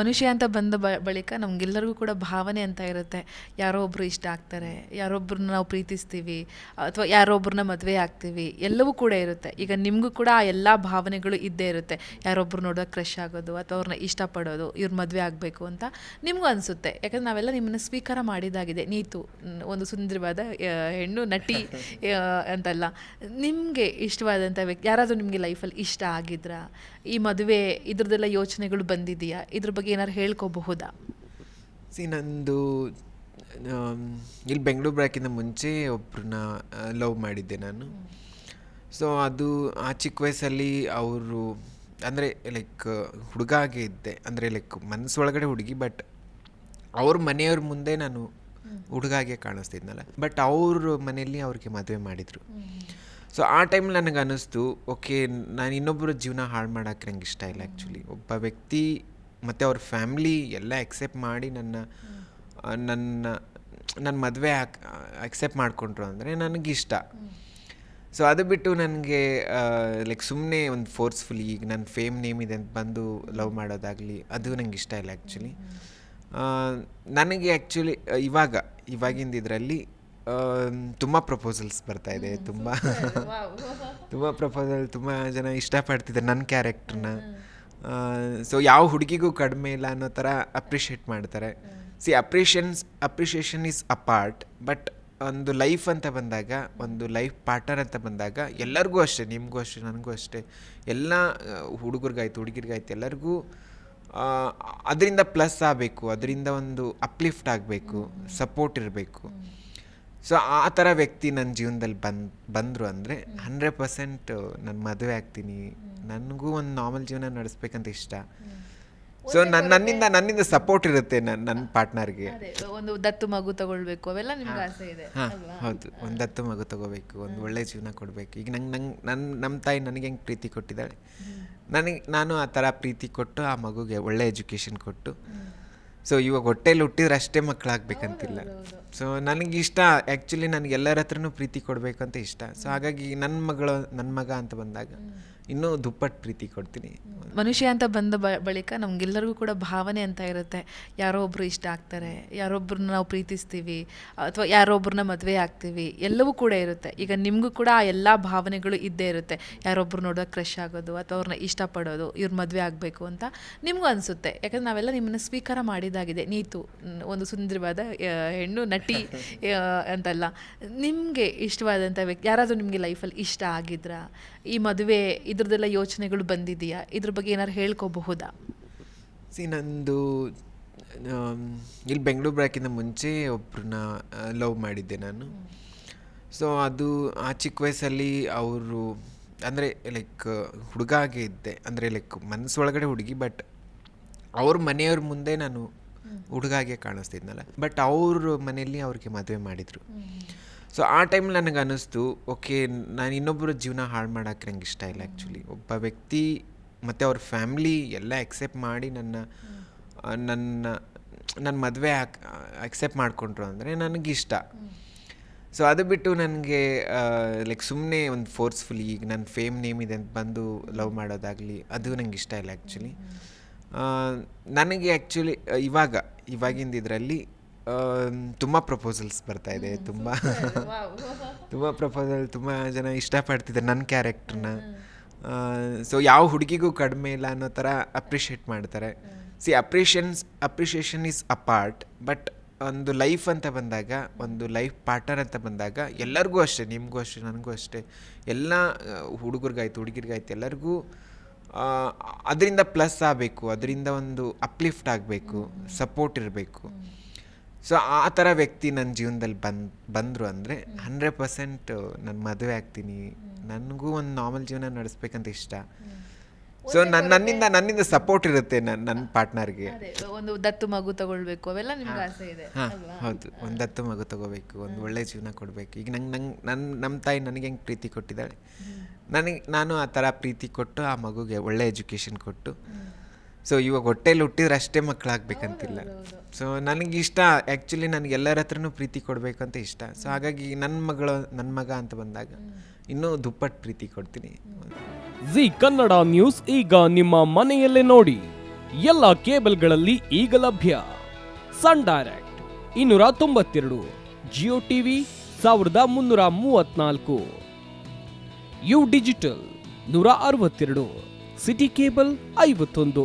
ಮನುಷ್ಯ ಅಂತ ಬಂದ ಬ ಬಳಿಕ ನಮಗೆಲ್ಲರಿಗೂ ಕೂಡ ಭಾವನೆ ಅಂತ ಇರುತ್ತೆ. ಯಾರೋ ಒಬ್ಬರು ಇಷ್ಟ ಆಗ್ತಾರೆ ಯಾರೊಬ್ಬರನ್ನ ನಾವು ಪ್ರೀತಿಸ್ತೀವಿ, ಅಥವಾ ಯಾರೋ ಒಬ್ಬರನ್ನ ಮದುವೆ ಆಗ್ತೀವಿ, ಎಲ್ಲವೂ ಕೂಡ ಇರುತ್ತೆ. ಈಗ ನಿಮಗೂ ಕೂಡ ಆ ಎಲ್ಲ ಭಾವನೆಗಳು ಇದ್ದೇ ಇರುತ್ತೆ. ಯಾರೊಬ್ಬರು ನೋಡೋಕೆ ಕ್ರಶ್ ಆಗೋದು, ಅಥವಾ ಅವ್ರನ್ನ ಇಷ್ಟಪಡೋದು, ಇವ್ರ ಮದುವೆ ಆಗಬೇಕು ಅಂತ ನಿಮಗೂ ಅನಿಸುತ್ತೆ. ಯಾಕಂದ್ರೆ ನಾವೆಲ್ಲ ನಿಮ್ಮನ್ನು ಸ್ವೀಕಾರ ಮಾಡಿದಾಗಿದೆ. ನೀತು ಒಂದು ಸುಂದರವಾದ ಹೆಣ್ಣು, ನಟಿ ಅಂತಲ್ಲ. ನಿಮಗೆ ಇಷ್ಟವಾದಂಥ ವ್ಯಕ್ತಿ, ಯಾರಾದರೂ ನಿಮಗೆ ಲೈಫಲ್ಲಿ ಇಷ್ಟ ಆಗಿದ್ರಾ? ಈ ಮದುವೆ ಇದ್ರದ್ದೆಲ್ಲ ಯೋಚನೆಗಳು ಬಂದಿದೆಯಾ? ಇದ್ರ ಬಗ್ಗೆ ಏನಾರು ಹೇಳ್ಕೋಬಹುದಾ? ಸಿ, ನಂದು ಇಲ್ಲಿ ಬೆಂಗಳೂರು ಬರೋಕ್ಕಿಂತ ಮುಂಚೆ ಒಬ್ಬರನ್ನ ಲವ್ ಮಾಡಿದ್ದೆ ನಾನು. ಸೊ ಅದು, ಆ ಚಿಕ್ಕ ವಯಸ್ಸಲ್ಲಿ ಅವರು, ಅಂದರೆ ಲೈಕ್ ಹುಡುಗಾಗೆ ಇದ್ದೆ. ಅಂದರೆ ಲೈಕ್ ಮನಸ್ಸೊಳಗಡೆ ಹುಡುಗಿ ಬಟ್ ಅವ್ರ ಮನೆಯವ್ರ ಮುಂದೆ ನಾನು ಹುಡುಗಾಗೆ ಕಾಣಿಸ್ತಿದ್ನಲ್ಲ. ಬಟ್ ಅವ್ರ ಮನೆಯಲ್ಲಿ ಅವ್ರಿಗೆ ಮದುವೆ ಮಾಡಿದರು. ಸೊ ಆ ಟೈಮಲ್ಲಿ ನನಗೆ ಅನ್ನಿಸ್ತು ಓಕೆ ನಾನು ಇನ್ನೊಬ್ಬರ ಜೀವನ ಹಾಳು ಮಾಡೋಕ್ಕೆ ನಂಗೆ ಇಷ್ಟ ಇಲ್ಲ ಆ್ಯಕ್ಚುಲಿ ಒಬ್ಬ ವ್ಯಕ್ತಿ ಮತ್ತು ಅವ್ರ ಫ್ಯಾಮ್ಲಿ ಎಲ್ಲ ಎಕ್ಸೆಪ್ಟ್ ಮಾಡಿ ನನ್ನ ನನ್ನ ನನ್ನ ಮದುವೆ ಅಕ್ಸೆಪ್ಟ್ ಮಾಡಿಕೊಂಡ್ರು ಅಂದರೆ ನನಗಿಷ್ಟ ಸೊ ಅದು ಬಿಟ್ಟು ನನಗೆ ಲೈಕ್ ಸುಮ್ಮನೆ ಒಂದು ಫೋರ್ಸ್ಫುಲಿ ಈಗ ನನ್ನ ಫೇಮ್ ನೇಮ್ ಇದೆ ಅಂತ ಬಂದು ಲವ್ ಮಾಡೋದಾಗಲಿ ಅದು ನಂಗೆ ಇಷ್ಟ ಇಲ್ಲ ಆ್ಯಕ್ಚುಲಿ ನನಗೆ ಆ್ಯಕ್ಚುಲಿ ಇವಾಗ ಇವಾಗಿಂದ ಇದರಲ್ಲಿ ತುಂಬ ಪ್ರಪೋಸಲ್ಸ್ ಬರ್ತಾ ಇದೆ ತುಂಬ ತುಂಬ ಪ್ರಪೋಸಲ್ ತುಂಬ ಜನ ಇಷ್ಟಪಡ್ತಿದ್ದಾರೆ ನನ್ನ ಕ್ಯಾರೆಕ್ಟ್ರನ್ನ ಸೊ ಯಾವ ಹುಡುಗಿಗೂ ಕಡಿಮೆ ಇಲ್ಲ ಅನ್ನೋ ಥರ ಅಪ್ರಿಷಿಯೇಟ್ ಮಾಡ್ತಾರೆ. See appreciations appreciation is apart but ಒಂದು ಲೈಫ್ ಅಂತ ಬಂದಾಗ ಒಂದು ಲೈಫ್ ಪಾರ್ಟ್ನರ್ ಅಂತ ಬಂದಾಗ ಎಲ್ಲರಿಗೂ ಅಷ್ಟೇ ನಿಮಗೂ ಅಷ್ಟೇ ನನಗೂ ಅಷ್ಟೇ ಎಲ್ಲ ಹುಡುಗರಿಗಾಯ್ತು ಹುಡುಗಿರಿಗಾಯ್ತು ಎಲ್ಲರಿಗೂ ಅದರಿಂದ ಪ್ಲಸ್ ಆಗಬೇಕು, ಅದರಿಂದ ಒಂದು ಅಪ್ಲಿಫ್ಟ್ ಆಗಬೇಕು ಸಪೋರ್ಟ್ ಇರಬೇಕು. ಸೊ ಆ ಥರ ವ್ಯಕ್ತಿ ನನ್ನ ಜೀವನದಲ್ಲಿ ಬಂದು, ಬಂದರು ಅಂದರೆ ಹಂಡ್ರೆಡ್ ಪರ್ಸೆಂಟ್ ನಾನು ಮದುವೆ ಆಗ್ತೀನಿ. ನನಗೂ ಒಂದು ನಾರ್ಮಲ್ ಜೀವನ ನಡೆಸ್ಬೇಕಂತ ಇಷ್ಟ. ಸೊ ನನ್ನ ನನ್ನಿಂದ ನನ್ನಿಂದ ಸಪೋರ್ಟ್ ಇರುತ್ತೆ ನನ್ನ ನನ್ನ ಪಾರ್ಟ್ನರ್ಗೆ ಒಂದು ದತ್ತು ಮಗು ತಗೊಳ್ಬೇಕು ಅವೆಲ್ಲ ನಿಮ್ಗೆ ಆಸೆ ಇದೆ ಹಾಂ ಹೌದು. ಒಂದು ದತ್ತು ಮಗು ತಗೋಬೇಕು ಒಂದು ಒಳ್ಳೆ ಜೀವನ ಕೊಡಬೇಕು. ಈಗ ನಂಗೆ ನಂಗೆ ನನ್ನ ನಮ್ಮ ತಾಯಿ ನನಗೆ ಹೆಂಗೆ ಪ್ರೀತಿ ಕೊಟ್ಟಿದ್ದಾಳೆ? ನನಗೆ ನಾನು ಆ ಥರ ಪ್ರೀತಿ ಕೊಟ್ಟು ಆ ಮಗುಗೆ ಒಳ್ಳೆ ಎಜುಕೇಷನ್ ಕೊಟ್ಟು ಸೊ ಇವಾಗ ಹೊಟ್ಟೆಲಿ ಹುಟ್ಟಿದ್ರೆ ಅಷ್ಟೇ ಮಕ್ಕಳಾಗಬೇಕಂತಿಲ್ಲ ಸೊ ನನಗೆ ಇಷ್ಟ. ಆ್ಯಕ್ಚುಲಿ ನನಗೆ ಎಲ್ಲರ ಹತ್ರನೂ ಪ್ರೀತಿ ಕೊಡಬೇಕು ಅಂತ ಇಷ್ಟ ಸೊ ಹಾಗಾಗಿ ನನ್ನ ಮಗಳು ನನ್ನ ಮಗ ಅಂತ ಬಂದಾಗ ಇನ್ನೂ ದುಪ್ಪಟ್ಟು ಪ್ರೀತಿ ಕೊಡ್ತೀನಿ. ಮನುಷ್ಯ ಅಂತ ಬಂದ ಬ, ಬಳಿಕ ನಮಗೆಲ್ಲರಿಗೂ ಕೂಡ ಭಾವನೆ ಅಂತ ಇರುತ್ತೆ. ಯಾರೋ ಒಬ್ಬರು ಇಷ್ಟ ಆಗ್ತಾರೆ ಯಾರೊಬ್ಬರನ್ನ ನಾವು ಪ್ರೀತಿಸ್ತೀವಿ, ಅಥವಾ ಯಾರೋ ಒಬ್ಬರನ್ನ ಮದುವೆ ಆಗ್ತೀವಿ, ಎಲ್ಲವೂ ಕೂಡ ಇರುತ್ತೆ. ಈಗ ನಿಮಗೂ ಕೂಡ ಆ ಎಲ್ಲ ಭಾವನೆಗಳು ಇದ್ದೇ ಇರುತ್ತೆ. ಯಾರೊಬ್ಬರು ನೋಡೋಕೆ ಕ್ರಶ್ ಆಗೋದು, ಅಥವಾ ಅವ್ರನ್ನ ಇಷ್ಟಪಡೋದು, ಇವ್ರ ಮದುವೆ ಆಗಬೇಕು ಅಂತ ನಿಮಗೂ ಅನಿಸುತ್ತೆ. ಯಾಕಂದ್ರೆ ನಾವೆಲ್ಲ ನಿಮ್ಮನ್ನು ಸ್ವೀಕಾರ ಮಾಡಿದಾಗಿದೆ. ನೀತು, ಒಂದು ಸುಂದರವಾದ ಹೆಣ್ಣು, ನಟಿ ಅಂತಲ್ಲ. ನಿಮಗೆ ಇಷ್ಟವಾದಂಥ ವ್ಯಕ್ತಿ, ಯಾರಾದರೂ ನಿಮಗೆ ಲೈಫಲ್ಲಿ ಇಷ್ಟ ಆಗಿದ್ರಾ? ಈ ಮದುವೆ ಇದ್ರದ್ದೆಲ್ಲ ಯೋಚನೆಗಳು ಬಂದಿದೆಯಾ? ಇದ್ರ ಬಗ್ಗೆ ಏನಾದ್ರು ಹೇಳ್ಕೋಬಹುದಾ? ಸಿ ನಂದು ಇಲ್ಲಿ ಬೆಂಗಳೂರು ಬರೋಕ್ಕಿಂತ ಮುಂಚೆ ಒಬ್ಬರನ್ನ ಲವ್ ಮಾಡಿದ್ದೆ ನಾನು. ಸೊ ಅದು ಆ ಚಿಕ್ಕ ವಯಸ್ಸಲ್ಲಿ ಅವರು ಅಂದರೆ ಲೈಕ್ ಹುಡುಗಾಗೆ ಇದ್ದೆ. ಅಂದರೆ ಲೈಕ್ ಮನಸ್ಸು ಒಳಗಡೆ ಹುಡುಗಿ ಬಟ್ ಅವ್ರ ಮನೆಯವ್ರ ಮುಂದೆ ನಾನು ಹುಡುಗಾಗೆ ಕಾಣಿಸ್ತಿದ್ನಲ್ಲ. ಬಟ್ ಅವ್ರ ಮನೆಯಲ್ಲಿ ಅವ್ರಿಗೆ ಮದುವೆ ಮಾಡಿದರು. ಸೊ ಆ ಟೈಮಲ್ಲಿ ನನಗೆ ಅನ್ನಿಸ್ತು ಓಕೆ, ನಾನು ಇನ್ನೊಬ್ಬರ ಜೀವನ ಹಾಳು ಮಾಡೋಕ್ಕೆ ನಂಗೆ ಇಷ್ಟ ಇಲ್ಲ ಆ್ಯಕ್ಚುಲಿ ಒಬ್ಬ ವ್ಯಕ್ತಿ ಮತ್ತು ಅವ್ರ ಫ್ಯಾಮ್ಲಿ ಎಲ್ಲ ಎಕ್ಸೆಪ್ಟ್ ಮಾಡಿ ನನ್ನ ನನ್ನ ನನ್ನ ಮದುವೆ ಅಕ್ಸೆಪ್ಟ್ ಮಾಡಿಕೊಂಡ್ರು ಅಂದರೆ ನನಗಿಷ್ಟ. ಸೊ ಅದು ಬಿಟ್ಟು ನನಗೆ ಲೈಕ್ ಸುಮ್ಮನೆ ಒಂದು ಫೋರ್ಸ್ಫುಲಿ ಈಗ ನನ್ನ ಫೇಮ್ ನೇಮ್ ಇದೆ ಅಂತ ಬಂದು ಲವ್ ಮಾಡೋದಾಗಲಿ, ಅದು ನಂಗೆ ಇಷ್ಟ ಇಲ್ಲ ಆ್ಯಕ್ಚುಲಿ ನನಗೆ ಆ್ಯಕ್ಚುಲಿ ಇವಾಗ, ಇವಾಗಿಂದ ಇದರಲ್ಲಿ ತುಂಬ ಪ್ರಪೋಸಲ್ಸ್ ಬರ್ತಾ ಇದೆ ತುಂಬ. ತುಂಬ ಪ್ರಪೋಸಲ್ ತುಂಬ ಜನ ಇಷ್ಟಪಡ್ತಿದ್ದಾರೆ ನನ್ನ ಕ್ಯಾರೆಕ್ಟರ್ನ ಸೊ ಯಾವ ಹುಡುಗಿಗೂ ಕಡಿಮೆ ಇಲ್ಲ ಅನ್ನೋ ಥರ ಅಪ್ರಿಷಿಯೇಟ್ ಮಾಡ್ತಾರೆ. See appreciations appreciation is part but ಒಂದು ಲೈಫ್ ಅಂತ ಬಂದಾಗ ಒಂದು ಲೈಫ್ ಪಾರ್ಟ್ನರ್ ಅಂತ ಬಂದಾಗ ಎಲ್ಲರಿಗೂ ಅಷ್ಟೇ ನಿಮಗೂ ಅಷ್ಟೇ ನನಗೂ ಅಷ್ಟೇ ಎಲ್ಲ ಹುಡುಗರಿಗಾಯ್ತು ಹುಡುಗಿರಿಗಾಯ್ತು ಎಲ್ಲರಿಗೂ ಅದರಿಂದ ಪ್ಲಸ್ ಆಗಬೇಕು ಅದರಿಂದ ಒಂದು ಅಪ್ಲಿಫ್ಟ್ ಆಗಬೇಕು ಸಪೋರ್ಟ್ ಇರಬೇಕು. ಸೊ ಆ ಥರ ವ್ಯಕ್ತಿ ನನ್ನ ಜೀವನದಲ್ಲಿ ಬಂದು ಬಂದರು ಅಂದರೆ ಹಂಡ್ರೆಡ್ ಪರ್ಸೆಂಟ್ ನಾನು ಮದುವೆ ಆಗ್ತೀನಿ. ನನಗೂ ಒಂದು ನಾರ್ಮಲ್ ಜೀವನ ನಡೆಸ್ಬೇಕಂತ ಇಷ್ಟ. ಸೊ ನನ್ನ ನನ್ನಿಂದ ನನ್ನಿಂದ ಸಪೋರ್ಟ್ ಇರುತ್ತೆ ನನ್ನ ನನ್ನ ಪಾರ್ಟ್ನರ್ಗೆ ಒಂದು ದತ್ತು ಮಗು ತಗೊಳ್ಬೇಕು ಅವೆಲ್ಲ ನಿಮ್ಗೆ ಆಸೆ ಇದೆ ಹಾಂ ಹೌದು. ಒಂದು ದತ್ತು ಮಗು ತಗೋಬೇಕು ಒಂದು ಒಳ್ಳೆ ಜೀವನ ಕೊಡಬೇಕು. ಈಗ ನಂಗೆ ನಂಗೆ ನನ್ನ ನಮ್ಮ ತಾಯಿ ನನಗೆ ಹೆಂಗೆ ಪ್ರೀತಿ ಕೊಟ್ಟಿದ್ದಾಳೆ? ನನಗೆ ನಾನು ಆ ಥರ ಪ್ರೀತಿ ಕೊಟ್ಟು ಆ ಮಗುಗೆ ಒಳ್ಳೆ ಎಜುಕೇಷನ್ ಕೊಟ್ಟು ಸೊ ಇವಾಗ ಹೊಟ್ಟೆಲಿ ಹುಟ್ಟಿದ್ರೆ ಅಷ್ಟೇ ಮಕ್ಕಳಾಗಬೇಕಂತಿಲ್ಲ. ಸೊ ನನಗೆ ಇಷ್ಟ. ಆ್ಯಕ್ಚುಲಿ ನನಗೆ ಎಲ್ಲರ ಹತ್ರನೂ ಪ್ರೀತಿ ಕೊಡಬೇಕು ಅಂತ ಇಷ್ಟ ಸೊ ಹಾಗಾಗಿ ನನ್ನ ಮಗಳು ನನ್ನ ಮಗ ಅಂತ ಬಂದಾಗ ಇನ್ನೂ ದುಪ್ಪಟ್ಟು ಪ್ರೀತಿ ಕೊಡ್ತೀನಿ. ಜಿ ಕನ್ನಡ ನ್ಯೂಸ್ ಈಗ ನಿಮ್ಮ ಮನೆಯಲ್ಲೇ ನೋಡಿ. ಎಲ್ಲ ಕೇಬಲ್ಗಳಲ್ಲಿ ಈಗ ಲಭ್ಯ. ಸನ್ ಡೈರೆಕ್ಟ್ ಇನ್ನೂರ ತೊಂಬತ್ತೆರಡು ಜಿಯೋ ಟಿವಿ ಸಾವಿರದ ಮುನ್ನೂರ ಮೂವತ್ನಾಲ್ಕು ಯು ಡಿಜಿಟಲ್ ನೂರ ಅರವತ್ತೆರಡು ಸಿಟಿ ಕೇಬಲ್ ಐವತ್ತೊಂದು.